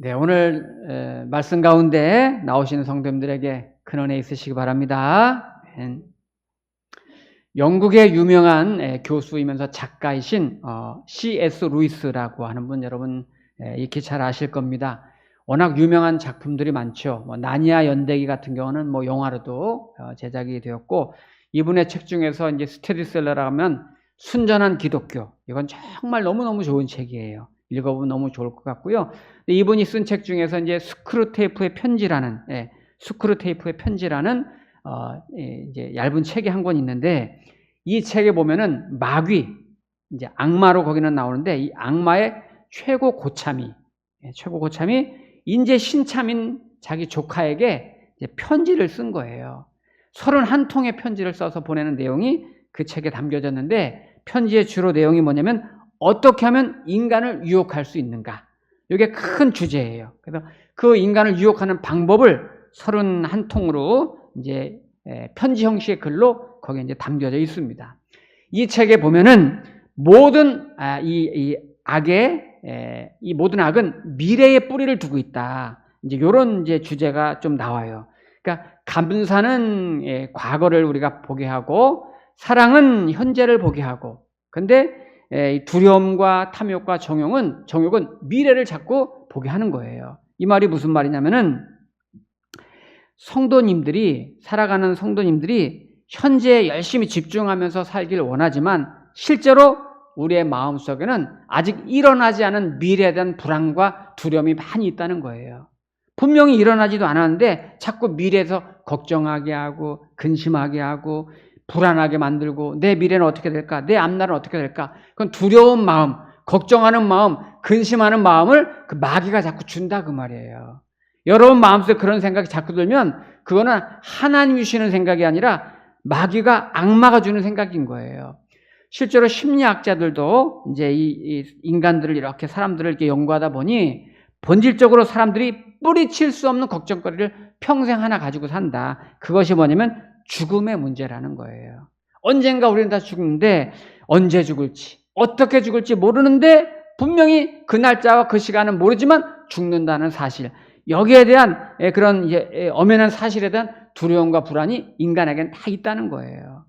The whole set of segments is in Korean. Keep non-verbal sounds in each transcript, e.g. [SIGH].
네, 오늘 에, 말씀 가운데 나오시는 성도님들에게 큰은혜 있으시기 바랍니다. 영국의 유명한 에, 교수이면서 작가이신 어, C.S. 루이스라고 하는 분 여러분 에, 익히 잘 아실 겁니다. 워낙 유명한 작품들이 많죠. 뭐 나니아 연대기 같은 경우는 뭐 영화로도 어, 제작이 되었고 이분의 책 중에서 이제 스테디셀러라면 순전한 기독교 이건 정말 너무 너무 좋은 책이에요. 읽어보면 너무 좋을 것 같고요. 이분이 쓴 책 중에서 이제 스크루테이프의 편지라는 예, 스크루테이프의 편지라는 어, 예, 이제 얇은 책이 한 권 있는데 이 책에 보면은 마귀 이제 악마로 거기는 나오는데 이 악마의 최고 고참이 예, 최고 고참이 인제 신참인 자기 조카에게 편지를 쓴 거예요. 31통의 편지를 써서 보내는 내용이 그 책에 담겨졌는데 편지의 주로 내용이 뭐냐면 어떻게 하면 인간을 유혹할 수 있는가? 이게 큰 주제예요. 그래서 그 인간을 유혹하는 방법을 31통으로 이제 편지 형식의 글로 거기에 이제 담겨져 있습니다. 이 책에 보면은 모든 아, 이, 이 악의 이 모든 악은 미래의 뿌리를 두고 있다. 이제 이런 이제 주제가 좀 나와요. 그러니까 감사는 과거를 우리가 보게 하고 사랑은 현재를 보게 하고 근데 두려움과 탐욕과 정욕은 정욕은 미래를 자꾸 보게 하는 거예요. 이 말이 무슨 말이냐면은 성도님들이 살아가는 성도님들이 현재에 열심히 집중하면서 살길 원하지만 실제로 우리의 마음속에는 아직 일어나지 않은 미래에 대한 불안과 두려움이 많이 있다는 거예요. 분명히 일어나지도 않았는데 자꾸 미래에서 걱정하게 하고 근심하게 하고 불안하게 만들고 내 미래는 어떻게 될까? 내 앞날은 어떻게 될까? 그건 두려운 마음, 걱정하는 마음, 근심하는 마음을 그 마귀가 자꾸 준다 그 말이에요. 여러분 마음속에 그런 생각이 자꾸 들면 그거는 하나님이 주시는 생각이 아니라 마귀가 악마가 주는 생각인 거예요. 실제로 심리학자들도 이제 이, 인간들을 이렇게 사람들을 이렇게 연구하다 보니 본질적으로 사람들이 뿌리칠 수 없는 걱정거리를 평생 하나 가지고 산다. 그것이 뭐냐면 죽음의 문제라는 거예요. 언젠가 우리는 다 죽는데 언제 죽을지, 어떻게 죽을지 모르는데 분명히 그 날짜와 그 시간은 모르지만 죽는다는 사실. 여기에 대한 그런 엄연한 사실에 대한 두려움과 불안이 인간에게는 다 있다는 거예요.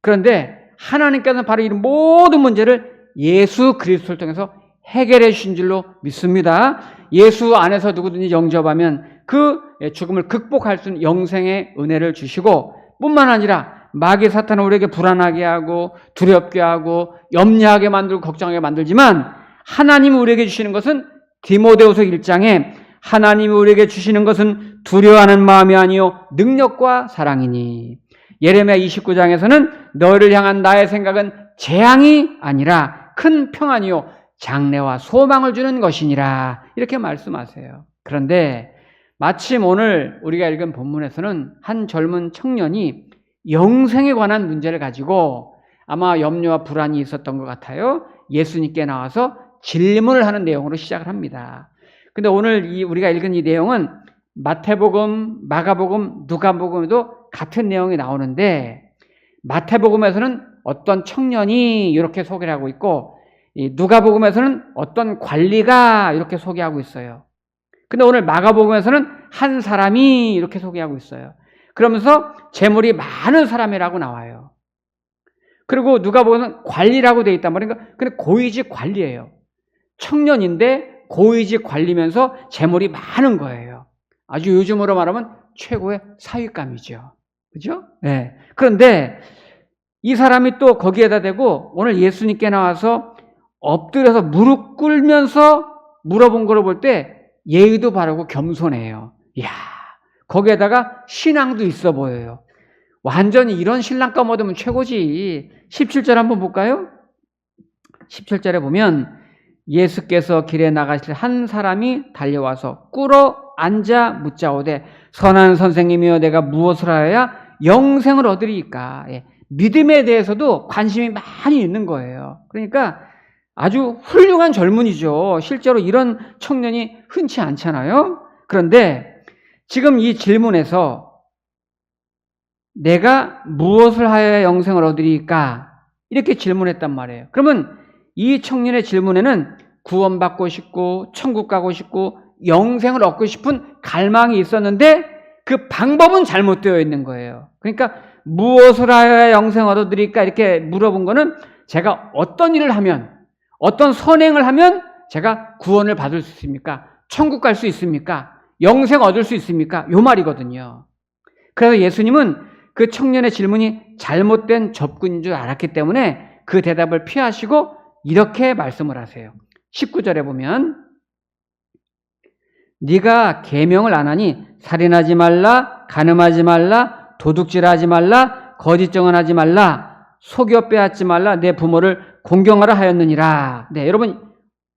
그런데 하나님께서는 바로 이 모든 문제를 예수 그리스도를 통해서 해결해 주신 줄로 믿습니다. 예수 안에서 누구든지 영접하면 그 죽음을 극복할 수 있는 영생의 은혜를 주시고 뿐만 아니라 마귀 사탄은 우리에게 불안하게 하고 두렵게 하고 염려하게 만들고 걱정하게 만들지만 하나님이 우리에게 주시는 것은 디모데후서 1장에 하나님이 우리에게 주시는 것은 두려워하는 마음이 아니요 능력과 사랑이니 예레미야 29장에서는 너를 향한 나의 생각은 재앙이 아니라 큰 평안이요 장래와 소망을 주는 것이니라 이렇게 말씀하세요. 그런데 마침 오늘 우리가 읽은 본문에서는 한 젊은 청년이 영생에 관한 문제를 가지고 아마 염려와 불안이 있었던 것 같아요. 예수님께 나와서 질문을 하는 내용으로 시작을 합니다. 근데 오늘 이 우리가 읽은 이 내용은 마태복음, 마가복음, 누가복음에도 같은 내용이 나오는데 마태복음에서는 어떤 청년이 이렇게 소개를 하고 있고 누가복음에서는 어떤 관리가 이렇게 소개하고 있어요. 근데 오늘 마가복음에서는 한 사람이 이렇게 소개하고 있어요. 그러면서 재물이 많은 사람이라고 나와요. 그리고 누가복음은 관리라고 돼 있단 말이에요. 근데 고위직 관리예요. 청년인데 고위직 관리면서 재물이 많은 거예요. 아주 요즘으로 말하면 최고의 사윗감이죠. 그죠? 네. 그런데 이 사람이 또 거기에다 대고 오늘 예수님께 나와서 엎드려서 무릎 꿇면서 물어본 거를 볼때 예의도 바르고 겸손해요. 이야, 거기에다가 신앙도 있어 보여요. 완전히 이런 신랑감 얻으면 최고지. 17절 한번 볼까요? 17절에 보면 예수께서 길에 나가실 한 사람이 달려와서 꿇어 앉아 묻자오되 선한 선생님이여 내가 무엇을 하여야 영생을 얻으리까? 예. 믿음에 대해서도 관심이 많이 있는 거예요. 그러니까 아주 훌륭한 젊은이죠. 실제로 이런 청년이 흔치 않잖아요. 그런데 지금 이 질문에서 내가 무엇을 하여야 영생을 얻으리까? 이렇게 질문했단 말이에요. 그러면 이 청년의 질문에는 구원받고 싶고, 천국 가고 싶고, 영생을 얻고 싶은 갈망이 있었는데 그 방법은 잘못되어 있는 거예요. 그러니까 무엇을 하여야 영생 얻어드릴까 이렇게 물어본 거는 제가 어떤 일을 하면 어떤 선행을 하면 제가 구원을 받을 수 있습니까? 천국 갈 수 있습니까? 영생 얻을 수 있습니까? 요 말이거든요. 그래서 예수님은 그 청년의 질문이 잘못된 접근인 줄 알았기 때문에 그 대답을 피하시고 이렇게 말씀을 하세요. 19절에 보면 네가 계명을 안 하니 살인하지 말라, 간음하지 말라, 도둑질하지 말라, 거짓 증언하지 말라, 속여 빼앗지 말라, 내 부모를 공경하라 하였느니라. 네, 여러분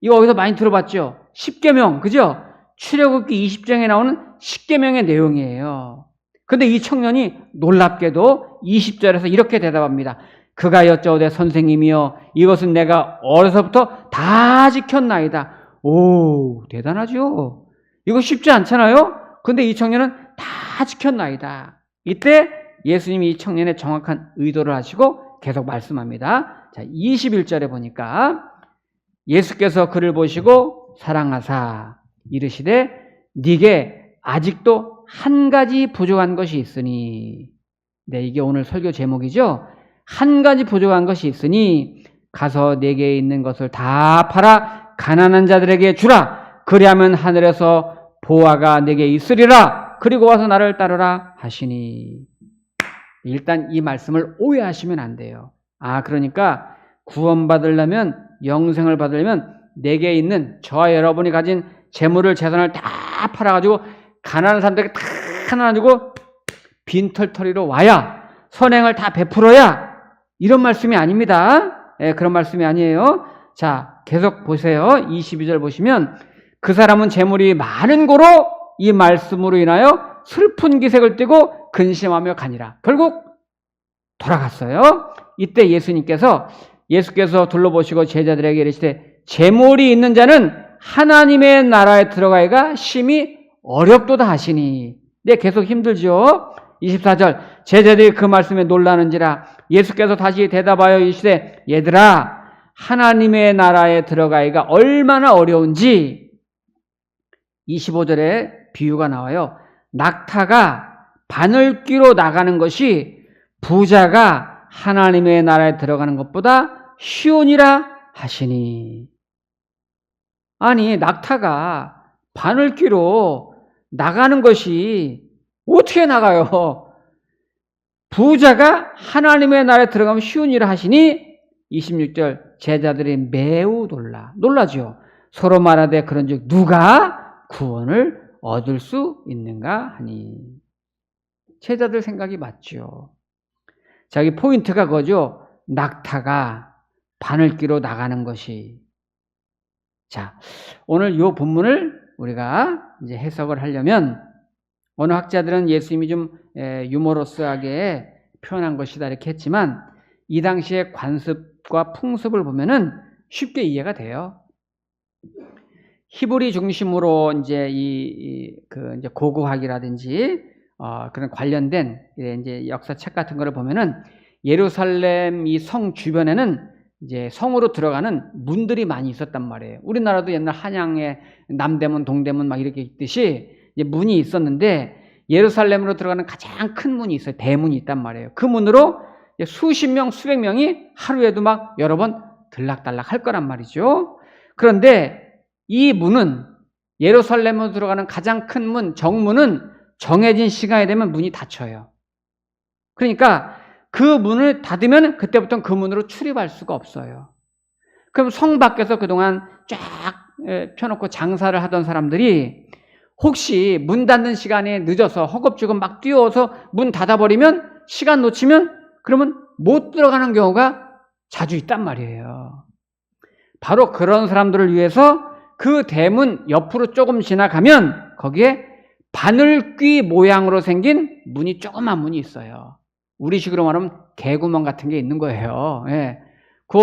이거 어디서 많이 들어봤죠? 10계명, 그죠? 출애굽기 20장에 나오는 10계명의 내용이에요. 근데 이 청년이 놀랍게도 20절에서 이렇게 대답합니다. 그가 여쭤오되 선생님이여 이것은 내가 어려서부터 다 지켰나이다. 오, 대단하죠? 이거 쉽지 않잖아요? 근데 이 청년은 다 지켰나이다. 이때 예수님이 이 청년의 정확한 의도를 하시고 계속 말씀합니다. 자, 21절에 보니까 예수께서 그를 보시고 사랑하사 이르시되 네게 아직도 한 가지 부족한 것이 있으니 네 이게 오늘 설교 제목이죠. 한 가지 부족한 것이 있으니 가서 내게 있는 것을 다 팔아 가난한 자들에게 주라 그리하면 하늘에서 보화가 내게 있으리라 그리고 와서 나를 따르라 하시니 일단 이 말씀을 오해하시면 안 돼요. 아 그러니까 구원받으려면 영생을 받으려면 내게 있는 저와 여러분이 가진 재물을 재산을 다 팔아가지고 가난한 사람들에게 다 나눠주고 빈털터리로 와야 선행을 다 베풀어야 이런 말씀이 아닙니다. 예, 그런 말씀이 아니에요. 자, 계속 보세요. 22절 보시면 그 사람은 재물이 많은 고로 이 말씀으로 인하여 슬픈 기색을 띠고 근심하며 가니라. 결국 돌아갔어요. 이때 예수님께서 예수께서 둘러보시고 제자들에게 이르시되 재물이 있는 자는 하나님의 나라에 들어가기가 심히 어렵도다 하시니. 네, 계속 힘들죠. 24절 제자들이 그 말씀에 놀라는지라 예수께서 다시 대답하여 이르시되 얘들아 하나님의 나라에 들어가기가 얼마나 어려운지 25절에 비유가 나와요. 낙타가 바늘귀로 나가는 것이 부자가 하나님의 나라에 들어가는 것보다 쉬우니라 하시니. 아니, 낙타가 바늘귀로 나가는 것이 어떻게 나가요? 부자가 하나님의 나라에 들어가면 쉬우니라 하시니 26절 제자들이 매우 놀라. 놀라죠. 서로 말하되 그런즉 누가 구원을 얻을 수 있는가 하니. 제자들 생각이 맞죠. 자기 포인트가 그거죠. 낙타가 바늘기로 나가는 것이. 자, 오늘 이 본문을 우리가 이제 해석을 하려면 어느 학자들은 예수님이 좀 유머러스하게 표현한 것이다 이렇게 했지만 이 당시의 관습과 풍습을 보면은 쉽게 이해가 돼요. 히브리 중심으로 이제 이 그 이제 고고학이라든지 어 그런 관련된 이제 역사책 같은 거를 보면은 예루살렘 이 성 주변에는 이제 성으로 들어가는 문들이 많이 있었단 말이에요. 우리나라도 옛날 한양에 남대문, 동대문 막 이렇게 있듯이 문이 있었는데 예루살렘으로 들어가는 가장 큰 문이 있어요. 대문이 있단 말이에요. 그 문으로 수십 명, 수백 명이 하루에도 막 여러 번 들락달락 할 거란 말이죠. 그런데 이 문은 예루살렘으로 들어가는 가장 큰 문, 정문은 정해진 시간이 되면 문이 닫혀요. 그러니까 그 문을 닫으면 그때부터는 그 문으로 출입할 수가 없어요. 그럼 성 밖에서 그동안 쫙 펴놓고 장사를 하던 사람들이 혹시 문 닫는 시간에 늦어서 허겁지겁 막 뛰어서 문 닫아버리면 시간 놓치면 그러면 못 들어가는 경우가 자주 있단 말이에요. 바로 그런 사람들을 위해서 그 대문 옆으로 조금 지나가면 거기에 바늘귀 모양으로 생긴 문이 조그만 문이 있어요. 우리식으로 말하면 개구멍 같은 게 있는 거예요. 예. 그,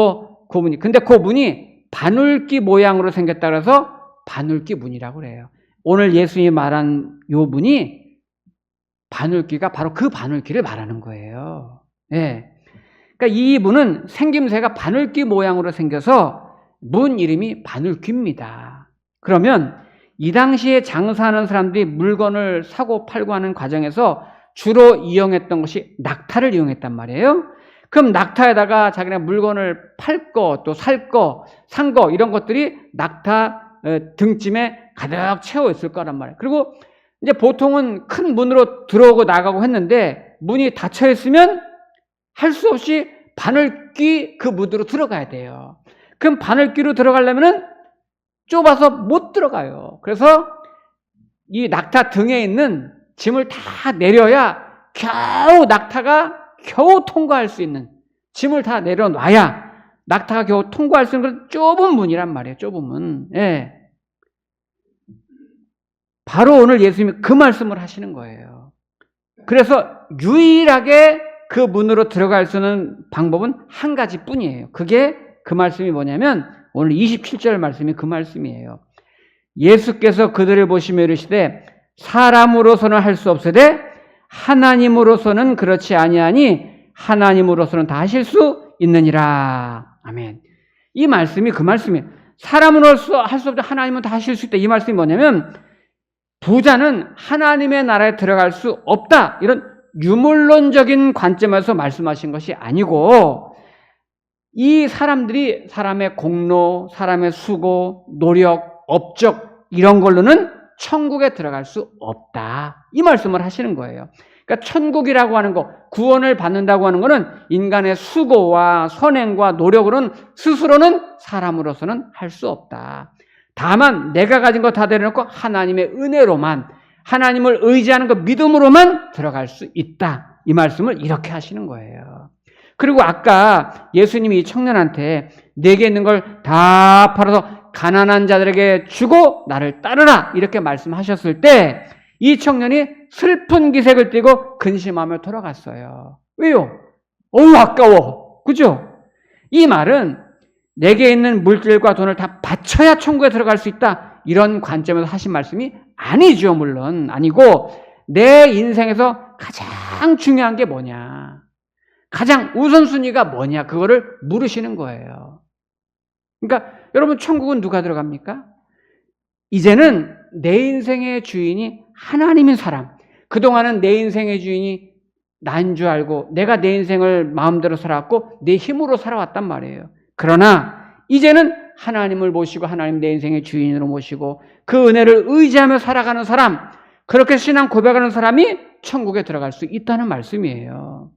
그 문이. 근데 그 문이 바늘귀 모양으로 생겼다 그래서 바늘귀 문이라고 그래요. 오늘 예수님이 말한 요 문이 바늘귀가 바로 그 바늘귀를 말하는 거예요. 예. 그러니까 이 문은 생김새가 바늘귀 모양으로 생겨서 문 이름이 바늘귀입니다. 그러면 이 당시에 장사하는 사람들이 물건을 사고 팔고 하는 과정에서 주로 이용했던 것이 낙타를 이용했단 말이에요. 그럼 낙타에다가 자기네 물건을 팔 거, 또 살 거, 산 거, 이런 것들이 낙타 어, 등짐에 가득 채워 있을 거란 말이에요. 그리고 이제 보통은 큰 문으로 들어오고 나가고 했는데 문이 닫혀 있으면 할 수 없이 바늘귀 그 문으로 들어가야 돼요. 그럼 바늘귀로 들어가려면은 좁아서 못 들어가요. 그래서 이 낙타 등에 있는 짐을 다 내려야 겨우 낙타가 겨우 통과할 수 있는 짐을 다 내려놔야 낙타가 겨우 통과할 수 있는 그런 좁은 문이란 말이에요. 좁은 문. 예. 바로 오늘 예수님이 그 말씀을 하시는 거예요. 그래서 유일하게 그 문으로 들어갈 수 있는 방법은 한 가지 뿐이에요. 그게 그 말씀이 뭐냐면 오늘 27절 말씀이 그 말씀이에요. 예수께서 그들을 보시며 이르시되 사람으로서는 할 수 없으되 하나님으로서는 그렇지 아니하니 하나님으로서는 다 하실 수 있느니라. 아멘. 이 말씀이 그 말씀이에요. 사람으로서 할 수 없되 하나님은 다 하실 수 있다. 이 말씀이 뭐냐면 부자는 하나님의 나라에 들어갈 수 없다. 이런 유물론적인 관점에서 말씀하신 것이 아니고 이 사람들이 사람의 공로, 사람의 수고, 노력, 업적 이런 걸로는 천국에 들어갈 수 없다. 이 말씀을 하시는 거예요. 그러니까 천국이라고 하는 거, 구원을 받는다고 하는 것은 인간의 수고와 선행과 노력으로는 스스로는 사람으로서는 할 수 없다. 다만 내가 가진 거 다 내려놓고 하나님의 은혜로만 하나님을 의지하는 것 믿음으로만 들어갈 수 있다. 이 말씀을 이렇게 하시는 거예요. 그리고 아까 예수님이 이 청년한테 내게 있는 걸 다 팔아서 가난한 자들에게 주고 나를 따르라 이렇게 말씀하셨을 때 이 청년이 슬픈 기색을 띠고 근심하며 돌아갔어요. 왜요? 어우 아까워. 그죠? 이 말은 내게 있는 물질과 돈을 다 바쳐야 천국에 들어갈 수 있다. 이런 관점에서 하신 말씀이 아니죠, 물론. 아니고, 내 인생에서 가장 중요한 게 뭐냐. 가장 우선순위가 뭐냐. 그거를 물으시는 거예요. 그러니까, 여러분, 천국은 누가 들어갑니까? 이제는 내 인생의 주인이 하나님인 사람. 그동안은 내 인생의 주인이 난 줄 알고, 내가 내 인생을 마음대로 살아왔고, 내 힘으로 살아왔단 말이에요. 그러나 이제는 하나님을 모시고 하나님 내 인생의 주인으로 모시고 그 은혜를 의지하며 살아가는 사람, 그렇게 신앙 고백하는 사람이 천국에 들어갈 수 있다는 말씀이에요.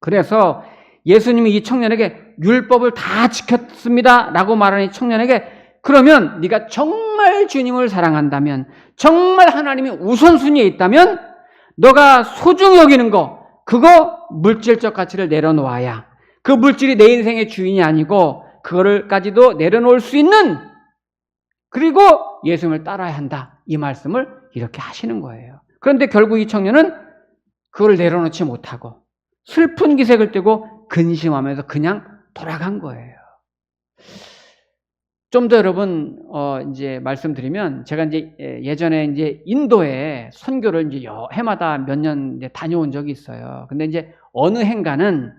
그래서 예수님이 이 청년에게 율법을 다 지켰습니다. 라고 말하는 이 청년에게 그러면 네가 정말 주님을 사랑한다면 정말 하나님이 우선순위에 있다면 너가 소중히 여기는 거 그거 물질적 가치를 내려놓아야 그 물질이 내 인생의 주인이 아니고 그거를까지도 내려놓을 수 있는 그리고 예수님을 따라야 한다. 이 말씀을 이렇게 하시는 거예요. 그런데 결국 이 청년은 그걸 내려놓지 못하고 슬픈 기색을 띠고 근심하면서 그냥 돌아간 거예요. 좀 더 여러분 어 이제 말씀드리면 제가 이제 예전에 이제 인도에 선교를 이제 해마다 몇 년 다녀온 적이 있어요. 근데 이제 어느 행가는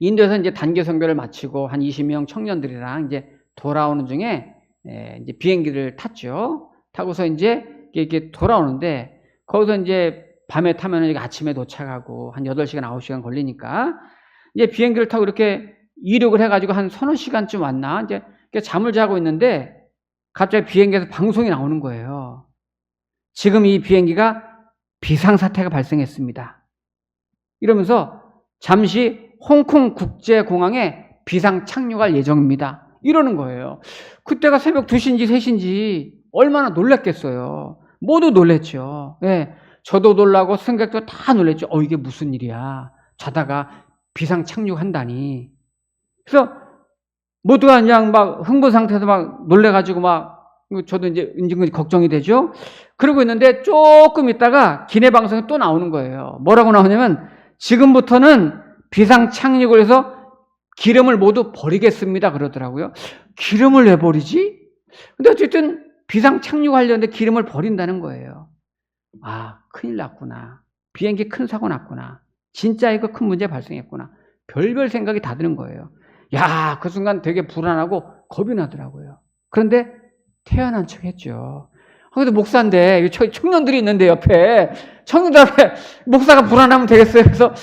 인도에서 이제 단기 선교를 마치고 한 20명 청년들이랑 이제 돌아오는 중에 이제 비행기를 탔죠. 타고서 이제 이렇게 돌아오는데 거기서 이제 밤에 타면 아침에 도착하고 한 8시간, 9시간 걸리니까 이제 비행기를 타고 이렇게 이륙을 해가지고 한 서너 시간쯤 왔나 이제 잠을 자고 있는데 갑자기 비행기에서 방송이 나오는 거예요. 지금 이 비행기가 비상사태가 발생했습니다. 이러면서 잠시 홍콩 국제공항에 비상 착륙할 예정입니다. 이러는 거예요. 그때가 새벽 2시인지 3시인지 얼마나 놀랐겠어요. 모두 놀랬죠. 예. 저도 놀라고 승객도 다 놀랬죠. 어, 이게 무슨 일이야. 자다가 비상 착륙한다니. 그래서 모두가 그냥 막 흥분 상태에서 막 놀래가지고 막 저도 이제 은근히 걱정이 되죠. 그러고 있는데 조금 있다가 기내 방송에 또 나오는 거예요. 뭐라고 나오냐면 지금부터는 비상 착륙을 해서 기름을 모두 버리겠습니다. 그러더라고요. 기름을 왜 버리지? 근데 어쨌든 비상 착륙하려는데 기름을 버린다는 거예요. 아, 큰일 났구나. 비행기 큰 사고 났구나. 진짜 이거 큰 문제 발생했구나. 별별 생각이 다 드는 거예요. 야, 그 순간 되게 불안하고 겁이 나더라고요. 그런데 태어난 척 했죠. 아, 근데 목사인데, 저 청년들이 있는데 옆에, 청년들 앞에 목사가 불안하면 되겠어요. 그래서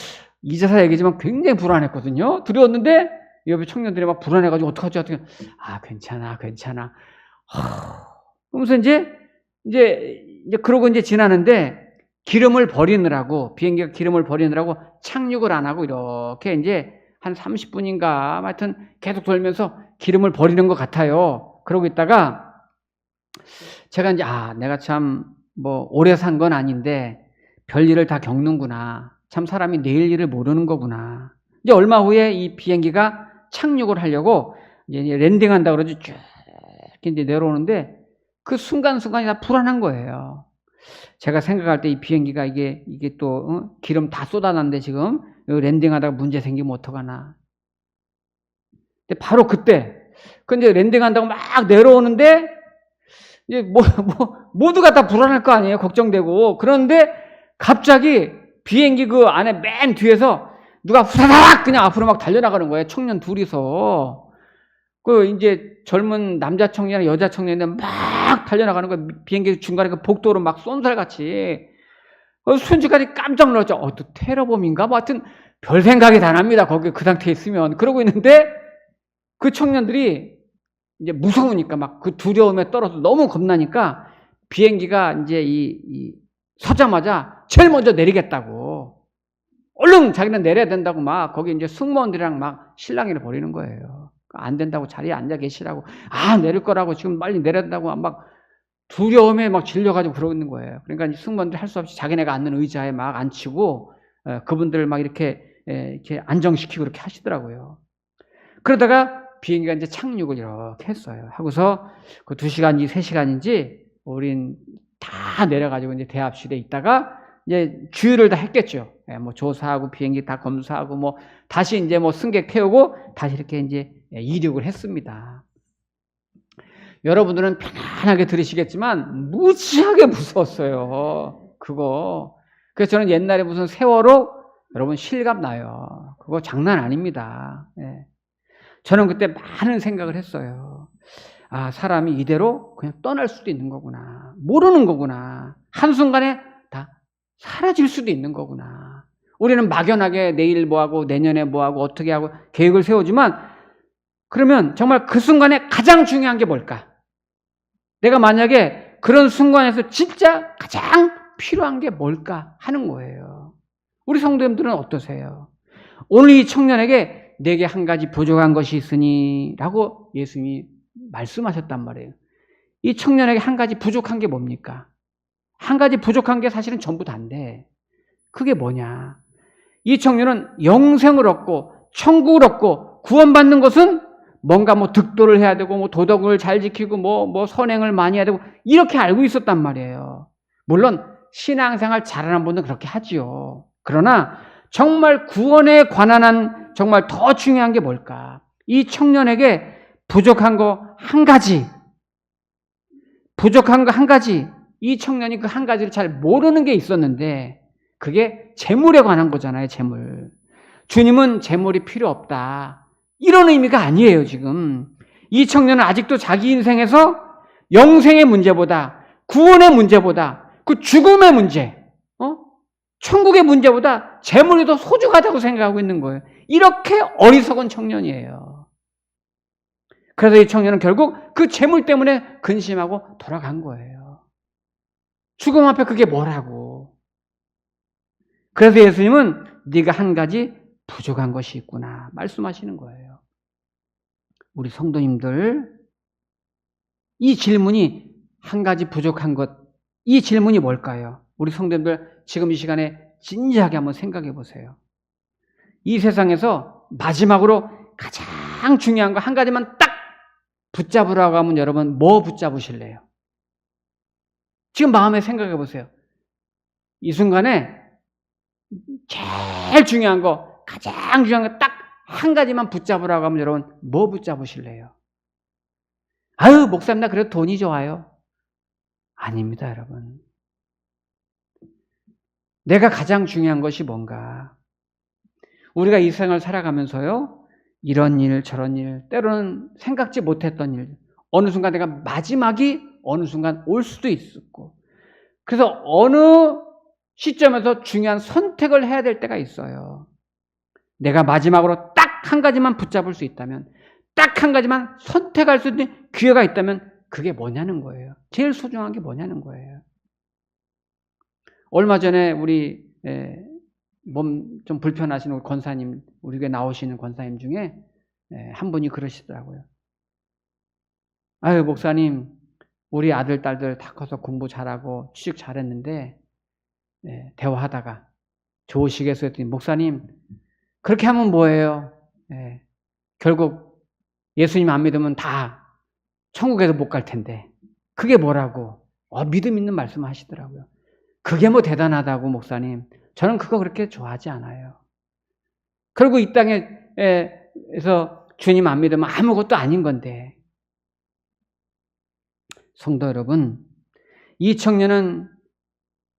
이제사 얘기지만 굉장히 불안했거든요. 두려웠는데, 옆에 청년들이 막 불안해가지고 어떡하지, 어떡해. 아, 괜찮아, 괜찮아. 하... 그러면서 이제, 이제, 이제 그러고 이제 지나는데, 기름을 버리느라고, 비행기가 기름을 버리느라고 착륙을 안 하고 이렇게 이제 한 30분인가, 하여튼 계속 돌면서 기름을 버리는 것 같아요. 그러고 있다가, 제가 이제, 아, 내가 참, 뭐, 오래 산 건 아닌데, 별일을 다 겪는구나. 참 사람이 내일 일을 모르는 거구나. 이제 얼마 후에 이 비행기가 착륙을 하려고 이제 랜딩 한다 그러지 쭉 이제 내려오는데 그 순간순간이 다 불안한 거예요. 제가 생각할 때 이 비행기가 이게, 이게 또, 어? 기름 다 쏟아놨는데 지금 랜딩 하다가 문제 생기면 어떡하나. 근데 바로 그때, 근데 랜딩 한다고 막 내려오는데 이제 뭐, [LAUGHS] 뭐, 모두가 다 불안할 거 아니에요. 걱정되고. 그런데 갑자기 비행기 그 안에 맨 뒤에서 누가 후다닥 그냥 앞으로 막 달려나가는 거예요. 청년 둘이서. 그 이제 젊은 남자 청년이나 여자 청년이 막 달려나가는 거예요. 비행기 중간에 그 복도로 막 쏜살같이. 어, 순지까지 깜짝 놀랐죠. 어, 또 테러범인가? 뭐 하여튼 별 생각이 다 납니다. 거기 그 상태에 있으면. 그러고 있는데 그 청년들이 이제 무서우니까 막 그 두려움에 떨어서 너무 겁나니까 비행기가 이제 이, 이 서자마자 제일 먼저 내리겠다고. 얼른 자기는 내려야 된다고 막 거기 이제 승무원들이랑 막 실랑이를 벌이는 거예요. 안 된다고 자리에 앉아 계시라고. 아, 내릴 거라고 지금 빨리 내려야 된다고 막 두려움에 막 질려가지고 그러고 있는 거예요. 그러니까 승무원들 할 수 없이 자기네가 앉는 의자에 막 앉히고 에, 그분들을 막 이렇게 에, 이렇게 안정시키고 그렇게 하시더라고요. 그러다가 비행기가 이제 착륙을 이렇게 했어요. 하고서 그 두 시간인지 세 시간인지 우린 다 내려가지고 이제 대합실에 있다가 이제 주유를 다 했겠죠. 예, 뭐 조사하고 비행기 다 검사하고 뭐 다시 이제 뭐 승객 태우고 다시 이렇게 이제 이륙을 했습니다. 여러분들은 편안하게 들으시겠지만 무지하게 무서웠어요. 그거. 그래서 저는 옛날에 무슨 세월호 여러분 실감 나요. 그거 장난 아닙니다. 예. 저는 그때 많은 생각을 했어요. 아, 사람이 이대로 그냥 떠날 수도 있는 거구나. 모르는 거구나. 한순간에 다 사라질 수도 있는 거구나. 우리는 막연하게 내일 뭐 하고 내년에 뭐 하고 어떻게 하고 계획을 세우지만 그러면 정말 그 순간에 가장 중요한 게 뭘까? 내가 만약에 그런 순간에서 진짜 가장 필요한 게 뭘까 하는 거예요. 우리 성도님들은 어떠세요? 오늘 이 청년에게 내게 한 가지 부족한 것이 있으니 라고 예수님이 말씀하셨단 말이에요. 이 청년에게 한 가지 부족한 게 뭡니까? 한 가지 부족한 게 사실은 전부 다인데 그게 뭐냐? 이 청년은 영생을 얻고 천국을 얻고 구원받는 것은 뭔가 뭐 득도를 해야 되고 뭐 도덕을 잘 지키고 뭐, 뭐 선행을 많이 해야 되고 이렇게 알고 있었단 말이에요. 물론 신앙생활 잘하는 분은 그렇게 하지요. 그러나 정말 구원에 관한 한 정말 더 중요한 게 뭘까? 이 청년에게 부족한 거 한 가지. 부족한 거 한 가지. 이 청년이 그 한 가지를 잘 모르는 게 있었는데 그게 재물에 관한 거잖아요, 재물. 주님은 재물이 필요 없다. 이런 의미가 아니에요, 지금. 이 청년은 아직도 자기 인생에서 영생의 문제보다 구원의 문제보다 그 죽음의 문제, 어? 천국의 문제보다 재물이 더 소중하다고 생각하고 있는 거예요. 이렇게 어리석은 청년이에요. 그래서 이 청년은 결국 그 재물 때문에 근심하고 돌아간 거예요. 죽음 앞에 그게 뭐라고. 그래서 예수님은 네가 한 가지 부족한 것이 있구나 말씀하시는 거예요. 우리 성도님들 이 질문이 한 가지 부족한 것, 이 질문이 뭘까요? 우리 성도님들 지금 이 시간에 진지하게 한번 생각해 보세요. 이 세상에서 마지막으로 가장 중요한 거 한 가지만 딱 붙잡으라고 하면 여러분 뭐 붙잡으실래요? 지금 마음에 생각해 보세요. 이 순간에 제일 중요한 거, 가장 중요한 거 딱 한 가지만 붙잡으라고 하면 여러분 뭐 붙잡으실래요? 아유, 목사님 나 그래도 돈이 좋아요. 아닙니다, 여러분. 내가 가장 중요한 것이 뭔가? 우리가 이 생을 살아가면서요, 이런 일, 저런 일, 때로는 생각지 못했던 일, 어느 순간 내가 마지막이 어느 순간 올 수도 있었고 그래서 어느 시점에서 중요한 선택을 해야 될 때가 있어요. 내가 마지막으로 딱 한 가지만 붙잡을 수 있다면 딱 한 가지만 선택할 수 있는 기회가 있다면 그게 뭐냐는 거예요. 제일 소중한 게 뭐냐는 거예요. 얼마 전에 우리 몸 좀 불편하신 우리 권사님, 우리 교회 나오시는 권사님 중에 예, 한 분이 그러시더라고요. 아유, 목사님, 우리 아들, 딸들 다 커서 공부 잘하고 취직 잘했는데, 예, 대화하다가 좋으시겠어요? 했더니, 목사님, 그렇게 하면 뭐예요? 예, 결국 예수님 안 믿으면 다 천국에도 못갈 텐데, 그게 뭐라고? 어, 믿음 있는 말씀 하시더라고요. 그게 뭐 대단하다고, 목사님. 저는 그거 그렇게 좋아하지 않아요. 그리고 이 땅에서 주님 안 믿으면 아무것도 아닌 건데. 성도 여러분, 이 청년은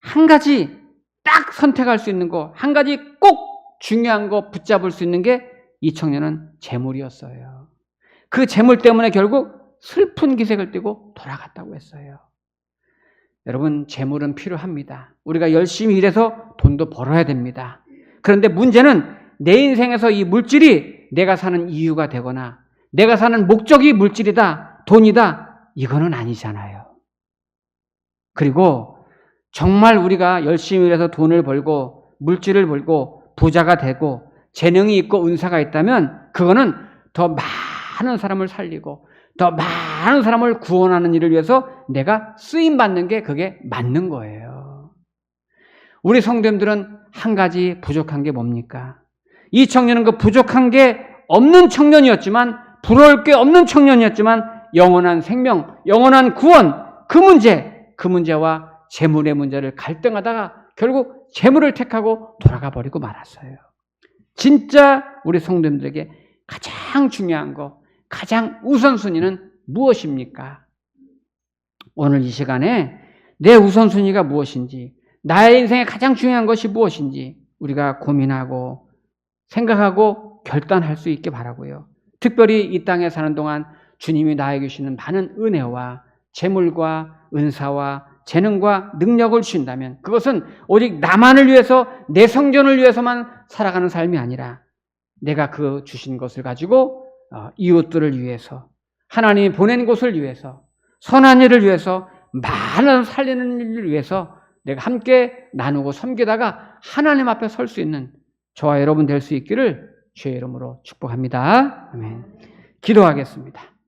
한 가지 딱 선택할 수 있는 거, 한 가지 꼭 중요한 거 붙잡을 수 있는 게 이 청년은 재물이었어요. 그 재물 때문에 결국 슬픈 기색을 띠고 돌아갔다고 했어요. 여러분, 재물은 필요합니다. 우리가 열심히 일해서 돈도 벌어야 됩니다. 그런데 문제는 내 인생에서 이 물질이 내가 사는 이유가 되거나 내가 사는 목적이 물질이다, 돈이다, 이거는 아니잖아요. 그리고 정말 우리가 열심히 일해서 돈을 벌고 물질을 벌고 부자가 되고 재능이 있고 은사가 있다면 그거는 더 많은 사람을 살리고 더 많은 사람을 구원하는 일을 위해서 내가 쓰임 받는 게 그게 맞는 거예요. 우리 성도님들은 한 가지 부족한 게 뭡니까? 이 청년은 그 부족한 게 없는 청년이었지만 부러울 게 없는 청년이었지만 영원한 생명, 영원한 구원 그 문제, 그 문제와 재물의 문제를 갈등하다가 결국 재물을 택하고 돌아가 버리고 말았어요. 진짜 우리 성도님들에게 가장 중요한 거, 가장 우선순위는 무엇입니까? 오늘 이 시간에 내 우선순위가 무엇인지, 나의 인생에 가장 중요한 것이 무엇인지 우리가 고민하고 생각하고 결단할 수 있게 바라고요. 특별히 이 땅에 사는 동안 주님이 나에게 주시는 많은 은혜와 재물과 은사와 재능과 능력을 주신다면 그것은 오직 나만을 위해서 내 성전을 위해서만 살아가는 삶이 아니라 내가 그 주신 것을 가지고 어, 이웃들을 위해서 하나님이 보낸 곳을 위해서 선한 일을 위해서 많은 살리는 일을 위해서 내가 함께 나누고 섬기다가 하나님 앞에 설 수 있는 저와 여러분 될 수 있기를 주의 이름으로 축복합니다. 아멘. 기도하겠습니다.